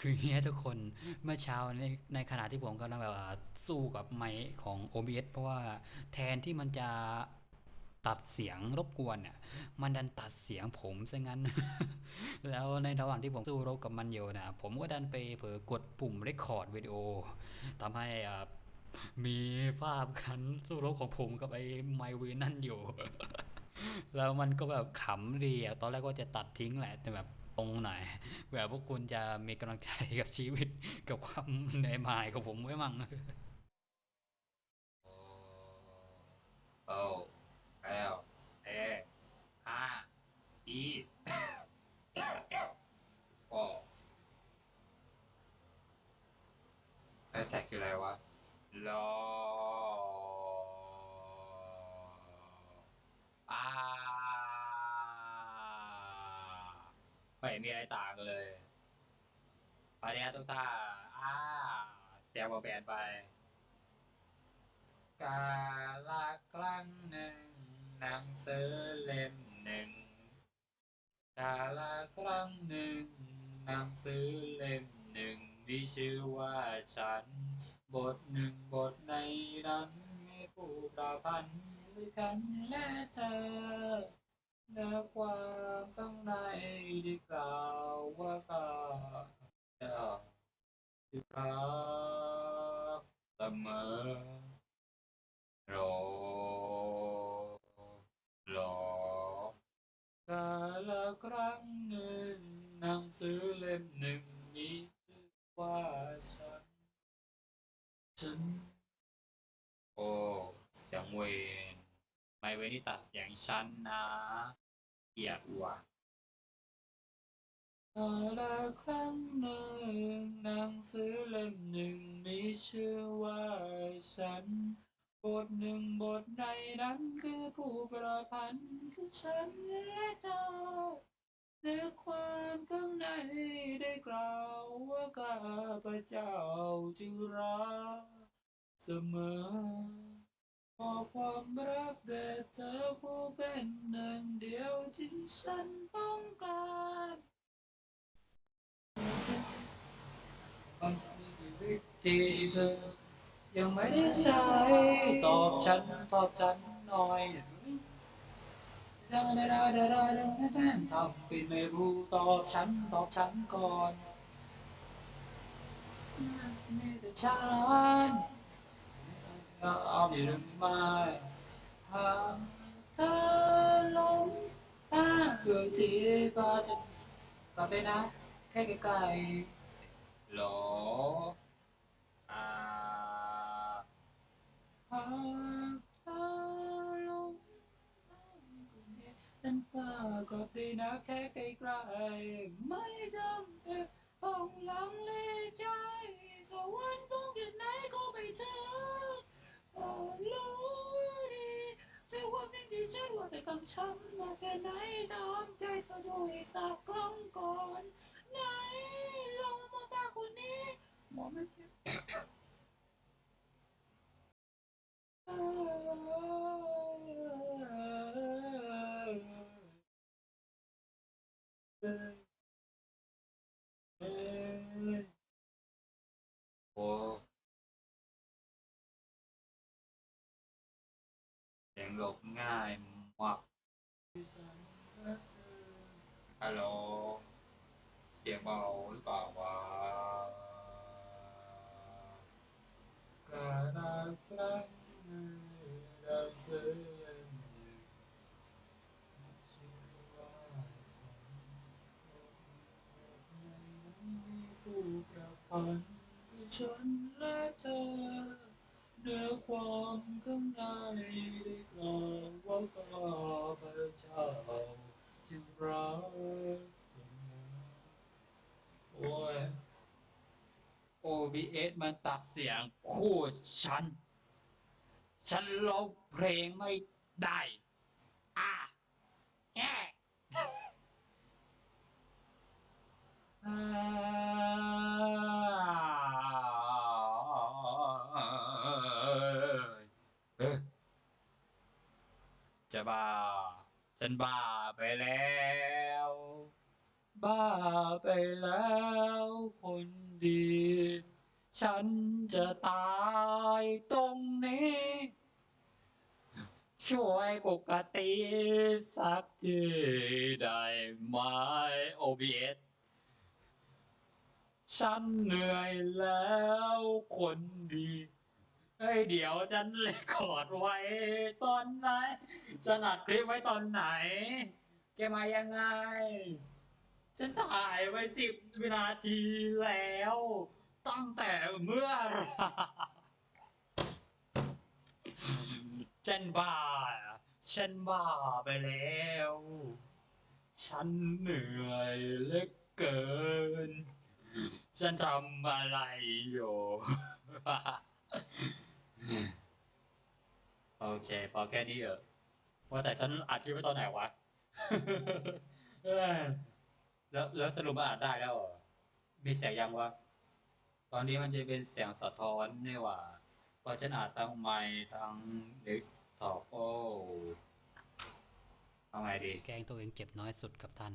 คือเฮียทุกคนเมื่อเช้าในในขณะที่ผมกำลังแบบสู้กับไมค์ของ OBS เพราะว่าแทนที่มันจะตัดเสียงรบกวนเนี่ยมันดันตัดเสียงผมซะงั้น แล้วในระหว่างที่ผมสู้รบกับมันอยู่นะผมก็ดันไปเผลอกดปุ่ม record วิดีโอทำให้มีภาพการสู้รบของผมกับไอ้ไมค์วีนั่นอยู่ แล้วมันก็แบบขำดีอะตอนแรกก็จะตัดทิ้งแหละแต่แบบ ตรงไหนอยแบบพวกคุณจะมีกำลังใจกับชีวิตกับความเหนื่อยหายของผมไว้มั่ง โอ้แอลเอห้าอีโอ้แฮชแท็กคืออะไรวะรอ ไม่มีอะไรต่างเลยไปเนี้ยทุกท่าอ่าแจมมาแบนไป กาละครั้งหนึ่งหนังสือเล่มหนึ่งกาละครั้งหนึ่งหนังสือเล่มหนึ่งมีชื่อว่าฉัน บทหนึ่งบทในนั้นมีผู้ประพันธ์ด้วยกันและเธอ เนื้อความข้างในที่กล่าวว่าก็จะที่รักเสมอรอรอกาละครั้งหนึ่งหนังสือเล่มหนึ่งมีชื่อว่าฉันฉันโอ้เสียงเวน ไม่เวนที่ตัดเสียงฉันนะเกียดว่ะกาละครั้งหนึ่งหนังสือเล่มหนึ่งมีชื่อว่าฉัน บทหนึ่งบทในนั้นคือผู้ประพันธ์คือฉันและเธอเนื้อความข้างในได้กล่าวว่าข้าพเจ้าจะรักเสมอ ขอความรักแด่เธอผู้เป็นหนึ่งเดียวที่ฉันต้องการมันมีวิธีเธอ ยังไม่ได้ใช้ ตอบฉัน ตอบฉันหน่อยได้ได้ได้ได้ได้ได้ทำเป็นไม่รู้ตอบฉัน ตอบฉันก่อนนี่แต่ฉัน เอาไม่ลืมมาหากเธอหลงทาเกิดที่ฟ้าจะกลับไปนะ แค่ใกลๆหรออ่าหากเธอลงทางคนเดียวฉันฟ้าก็ดีนะแค่ใกล้ๆไม่จำเป็นต้องลังเลใจสวรรค์ ฉันว่าแต่กังช้ำมาแค่ไหนตามใจเธอด้วยสักครั้งก่อนไหนลองมองตาคนนี้มอไม่เห็นโอ้เสียงหลบง่าย มากฮัลโหลเสียงเบาหรือเป เนื้อความข้างในได้กล่าวว่าข้าพระเจ้าจึงรักคุณโอ้ย OBS มันตัดเสียงคู่ฉัน ฉันร้องเพลงไม่ได้ เอ้ยจะบ้า ฉันบ้าไปแล้ว บ้าไปแล้วคนดี ฉันจะตายตรงนี้ ช่วยปกติสักทีได้ไหม OBS ฉันเหนื่อยแล้วคนดี เฮ้ยเดี๋ยวฉันเลคคอร์ดไว้ตอนไหนฉันอัดคลิปไว้ตอนไหน แกมายังไง ฉันถ่ายไว้สิบวินาทีแล้ว ตั้งแต่เมื่อไหรฉันบ้า ฉันบ้าไปแล้ว ฉันเหนื่อยเหลือเกิน ฉันทำอะไรอยู่ อแค่นี้เออะว่าแต่ฉันอัดคลิปไว้ตอนไหนวะเอ้ยแล้วแล้วสรุปมันอัดได้แล้วเหรอมีเสียงยังวะ ตอนนี้มันจะเป็นเสียงสะท้อนนี่หว่าเพราะฉันอัดทั้งไมค์ทั้งเด็กถอกโอ้เอาไงดี แกล้งตัวเองเจ็บน้อยสุดกับท่าน